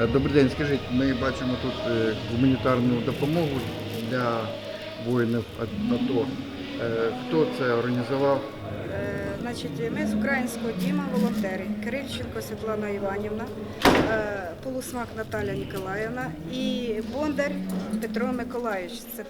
Е, Добрий день, скажіть, ми бачимо тут е, гуманітарну допомогу для воїнів АТО. Е, Хто це організував? Значить, ми з українського діма волонтери Кирильченко Світлана Іванівна, Полусмак Наталя Ніколаївна і Бондар Петро Миколаївич. Це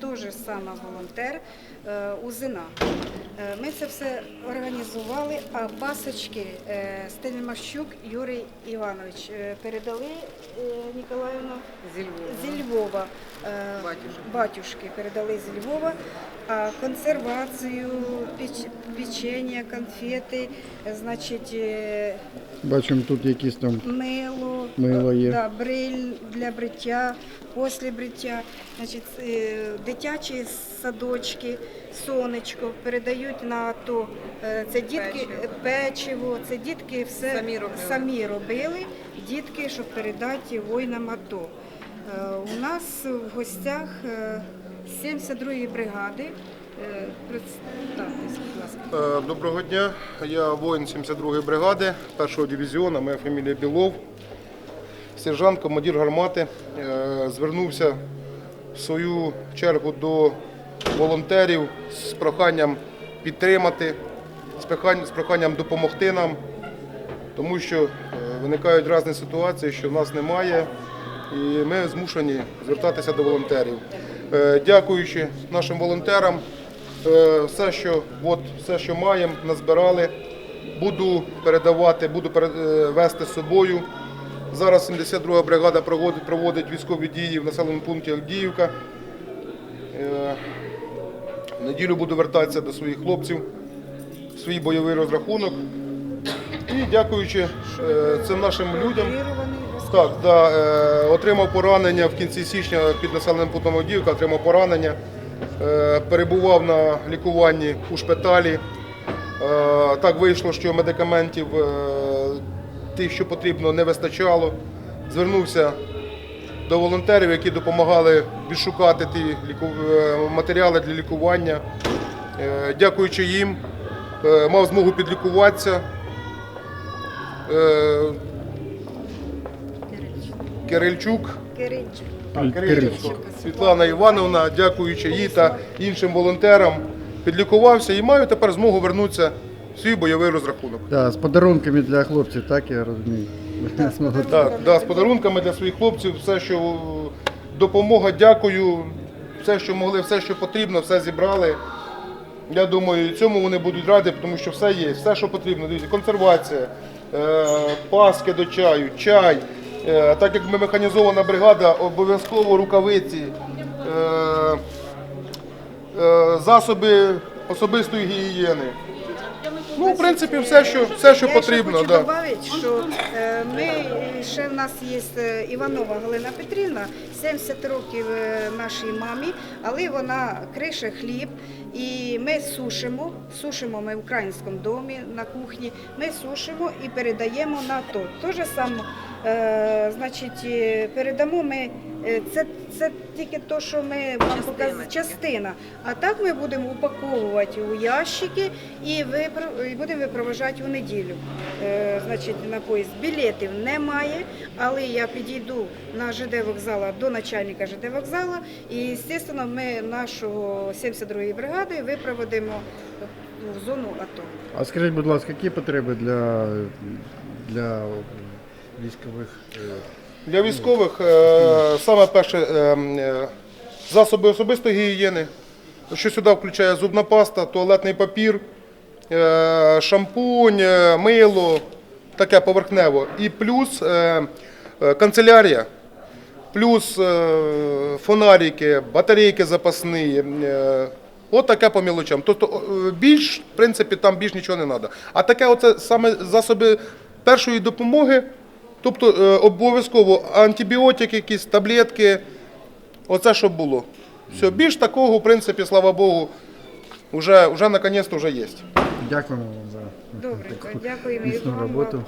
теж саме волонтер е, Узина. Е, Ми це все організували, а пасочки е, Стельмащук Юрій Іванович е, передали е, Ніколаївна Зі Львова. зі Львова. Е, Батюшки. батюшки передали зі Львова. А консервацію, піч, печення, конфети, значить, е, Бачимо тут якісь там мило, Мило є. Да, бриль для бриття, після бриття, значить, е, дитячі садочки, сонечко передають на АТО. Е, Це дітки Печиво. печиво, це дітки все Самі робили. самі робили, дітки, щоб передати воїнам АТО. Е, У нас в гостях е, 72-ї бригади. Е, ласка. Е, Доброго дня. Я воїн 72-ї бригади, 1-го дивізіону, моя фамілія Білов. Сержант, командир гармати. Е, Звернувся в свою чергу до волонтерів з проханням підтримати, з проханням допомогти нам, тому що е, виникають різні ситуації, що в нас немає, і ми змушені звертатися до волонтерів. Е, Дякуючи нашим волонтерам, все, що, от, все, що маємо, назбирали, буду передавати, буду вести з собою. Зараз 72 бригада проводить, проводить військові дії в населеному пункті Авдіївка. Е, В неділю буду вертатися до своїх хлопців, свій бойовий розрахунок. І дякуючи е, цим нашим людям, так, да, е, отримав поранення в кінці січня під населеним пунктом Авдіївка, отримав поранення, перебував на лікуванні у шпиталі. Так вийшло, що медикаментів тих, що потрібно, не вистачало. Звернувся до волонтерів, які допомагали відшукати ті е, матеріали для лікування. Е, дякуючи їм, е, мав змогу підлікуватися. Кирильчук. Кирильченко. Світлана Івановна, дякуючи їй та іншим волонтерам, підлікувався і маю тепер змогу вернутися свій бойовий розрахунок. Да, з подарунками для хлопців, так я розумію. Так, да, з подарунками для своїх хлопців, все, що допомога, дякую. Все, що могли, все, що потрібно, все зібрали. Я думаю, цьому вони будуть раді, тому що все є, все, що потрібно. Дивіться, консервація, е, паски до чаю, чай. Е, так як ми механізована бригада, обов'язково рукавиці, е, засоби особистої гігієни. Ну, в принципі, все, що, все, що Я потрібно. ще хочу да. що е, ми ще в нас є е, Іванова Галина Петрівна, 70 років е, нашій мамі, але вона крише хліб, і ми сушимо, сушимо ми в українському домі на кухні, ми сушимо і передаємо на то. Те ж саме, е, значить, передамо ми. Е, Це, це тільки те, що ми вам показали, частина. А так ми будемо упаковувати у ящики і, випро- і будемо випроважати у неділю. Е, значить, на поїзд. Білетів немає, але я підійду на ЖД вокзала до начальника ЖД вокзала і, звісно, ми нашого 72-ї бригади випроводимо в зону АТО. А скажіть, будь ласка, які потреби для, для військових? е, Для військових е, саме перше е, е, засоби особистої гігієни, що сюди включає зубна паста, туалетний папір, е, шампунь, е, мило, таке поверхнево. І плюс е, е, канцелярія, плюс е, фонарики, батарейки запасні. Е, От таке по мілочам. Тобто більш, в принципі, там більш нічого не треба. А таке оце саме засоби першої допомоги, тобто е, обов'язково антибіотики, якісь таблетки, оце щоб було. Все, більш такого, в принципі, слава Богу, вже, вже наконець-то вже є. Дякуємо вам за Добре, таку дякуємо і вам. роботу.